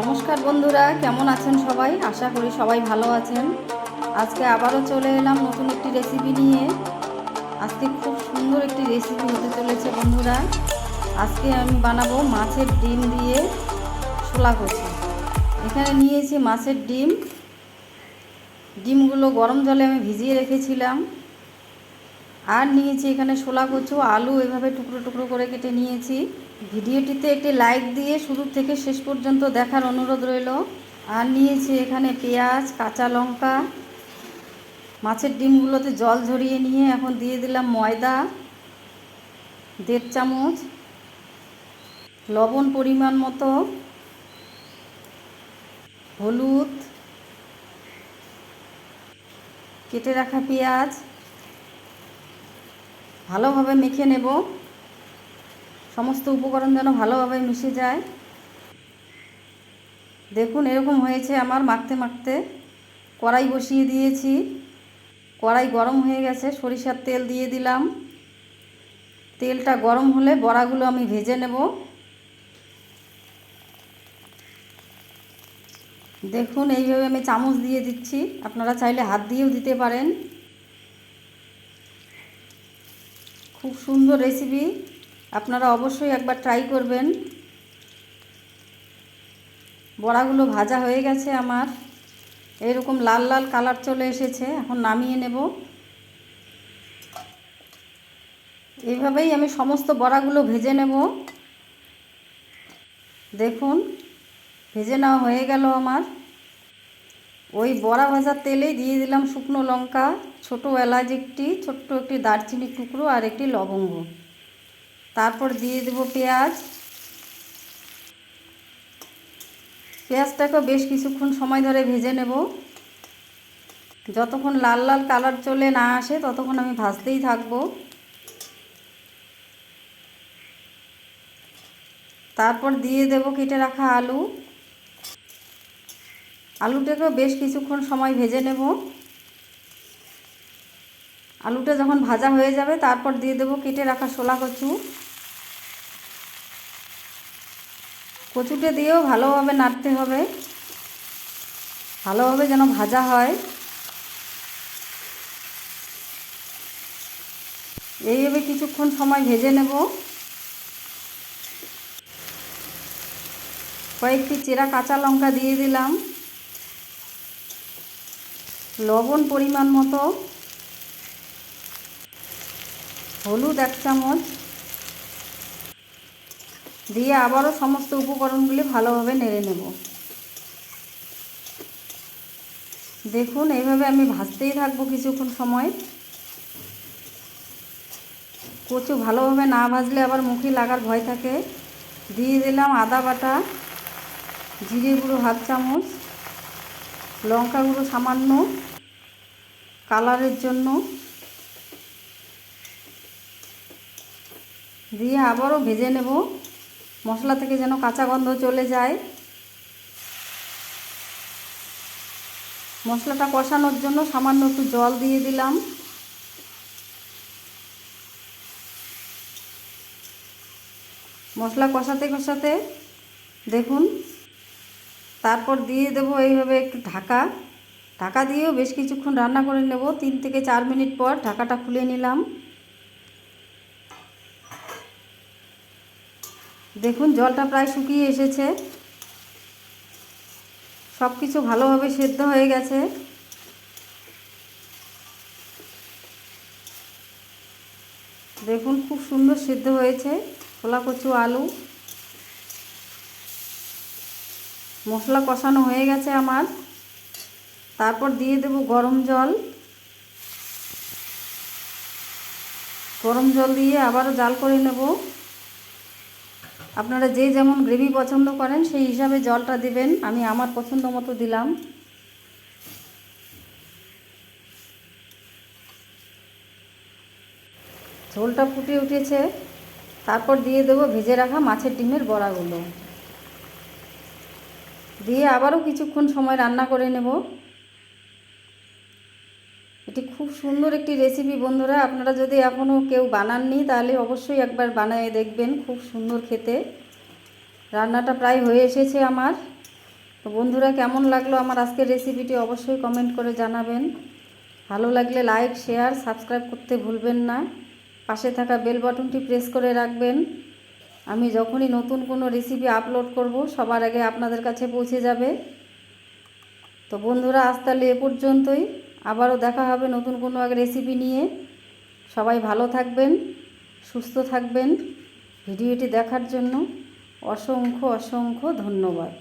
নমস্কার বন্ধুরা, কেমন আছেন সবাই? আশা করি সবাই ভালো আছেন। আজকে আবারও চলে এলাম নতুন একটি রেসিপি নিয়ে। আজকে খুব সুন্দর একটি রেসিপি হতে চলেছে বন্ধুরা। আজকে আমি বানাবো মাছের ডিম দিয়ে ছোলা কচু। এখানে নিয়েছি মাছের ডিম। ডিমগুলো গরম জলে আমি ভিজিয়ে রেখেছিলাম। আর নিয়েছি এখানে শোলা কচু, আলু এভাবে টুকরো টুকরো করে কেটে নিয়েছি। ভিডিওটিতে একটি লাইক দিয়ে শুরু থেকে শেষ পর্যন্ত দেখার অনুরোধ রইল। আর নিয়েছি এখানে পেঁয়াজ, কাঁচা লঙ্কা, মাছের ডিমগুলোতে জল ঝরিয়ে নিয়ে এখন দিয়ে দিলাম ময়দা, দেড় চামচ, লবণ পরিমাণ মতো, হলুদ, কেটে রাখা পেঁয়াজ ভালোভাবে মেখে নেব। সমস্ত উপকরণ যেন ভালোভাবে মিশে যায়। দেখুন, এরকম হয়েছে আমার মাখতে মাখতে। কড়াই বসিয়ে দিয়েছি। কড়াই গরম হয়ে গেছে, সরিষার তেল দিয়ে দিলাম। তেলটা গরম হলে বড়াগুলো আমি ভেজে নেব। দেখুন, এইভাবে আমি চামচ দিয়ে দিচ্ছি। আপনারা চাইলে হাত দিয়েও দিতে পারেন খুব সুন্দর রেসিপি আপনারা অবশ্যই একবার ট্রাই করবেন। বড়াগুলো ভাজা হয়ে গেছে আমার। এরকম লাল লাল কালার চলে এসেছে, এখন নামিয়ে নেব। এইভাবেই আমি সমস্ত বড়াগুলো ভেজে নেব। দেখুন, ভেজে নেওয়া হয়ে গেল আমার। ওই বড়া ভাজার তেলেই দিয়ে দিলাম শুকনো লঙ্কা, ছোটো এলাচ একটি, ছোট্ট একটি দারচিনির টুকরো আর একটি লবঙ্গ। তারপর দিয়ে দেব পেঁয়াজ। পেঁয়াজটাকে বেশ কিছুক্ষণ সময় ধরে ভেজে নেব। যতক্ষণ লাল লাল কালার চলে না আসে, ততক্ষণ আমি ভাজতেই থাকব। তারপর দিয়ে দেব কেটে রাখা আলু। আলুটাকেও বেশ কিছুক্ষণ সময় ভেজে নেব। আলুটা যখন ভাজা হয়ে যাবে, তারপর দিয়ে দেবো কেটে রাখা শোলা কচু। কচুটা দিয়েও ভালোভাবে নাড়তে হবে। ভালোভাবে যেন ভাজা হয়। এইভাবে কিছুক্ষণ সময় ভেজে নেব। কয়েকটি চেরা কাঁচা লঙ্কা দিয়ে দিলাম। লবণ পরিমাণ মতো, হলুদ এক চামচ, দিয়ে আবারও সমস্ত উপকরণগুলি ভালোভাবে নেড়ে নেব। দেখুন, এইভাবে আমি ভাজতেই থাকব কিছুক্ষণ সময়। কচু ভালোভাবে না ভাজলে আবার মুখে লাগার ভয় থাকে। দিয়ে দিলাম আদা বাটা, জিরে গুঁড়ো হাফ চামচ, লঙ্কা গুঁড়ো সামান্য কালারের জন্য দিয়ে আবারও ভেজে নেব। মশলা থেকে যেন কাঁচা গন্ধ চলে যায়। মশলাটা কষানোর জন্য সামান্য একটু জল দিয়ে দিলাম। মশলা কষাতে কষাতে দেখুন, তারপর দিয়ে দেবো এইভাবে একটু ঢাকা। ঢাকা দিয়েও বেশ কিছুক্ষণ রান্না করে নেব। তিন থেকে চার মিনিট পর ঢাকাটা খুলে নিলাম। দেখুন, জলটা প্রায় শুকিয়ে এসেছে। সব কিছু ভালোভাবে সেদ্ধ হয়ে গেছে। দেখুন, খুব সুন্দর সেদ্ধ হয়েছে। ছোলা কচু আলু। মশলা কষানো হয়ে গেছে আমার। তারপর দিয়ে দেব গরম জল। গরম জল দিয়ে আবারও জাল করে নেব। আপনারা যে যেমন গ্রেভি পছন্দ করেন, সেই হিসাবে জলটা দিবেন। আমি আমার পছন্দ মতো দিলাম। ঝোলটা ফুটে উঠেছে। তারপর দিয়ে দেবো ভেজে রাখা মাছের ডিমের বড়াগুলো। দিয়ে আবারও কিছুক্ষণ সময় রান্না করে নেব। এটি খুব সুন্দর একটি রেসিপি বন্ধুরা। আপনারা যদি এখনও কেউ বানাননি, তাহলে অবশ্যই একবার বানিয়ে দেখবেন খুব সুন্দর খেতে। রান্নাটা প্রায় হয়ে এসেছে আমার। তো বন্ধুরা, কেমন লাগল আমার আজকের রেসিপিটি অবশ্যই কমেন্ট করে জানাবেন। ভালো লাগলে লাইক শেয়ার সাবস্ক্রাইব করতে ভুলবেন না। পাশে থাকা বেল বাটনটি প্রেস করে রাখবেন। আমি যখনই নতুন কোনো রেসিপি আপলোড করব, সবার আগে আপনাদের কাছে পৌঁছে যাবে। তো বন্ধুরা, আজ তাহলে এ পর্যন্তই। আবারও দেখা হবে নতুন কোনো এক রেসিপি নিয়ে। সবাই ভালো থাকবেন, সুস্থ থাকবেন। ভিডিওটি দেখার জন্য অসংখ্য অসংখ্য ধন্যবাদ।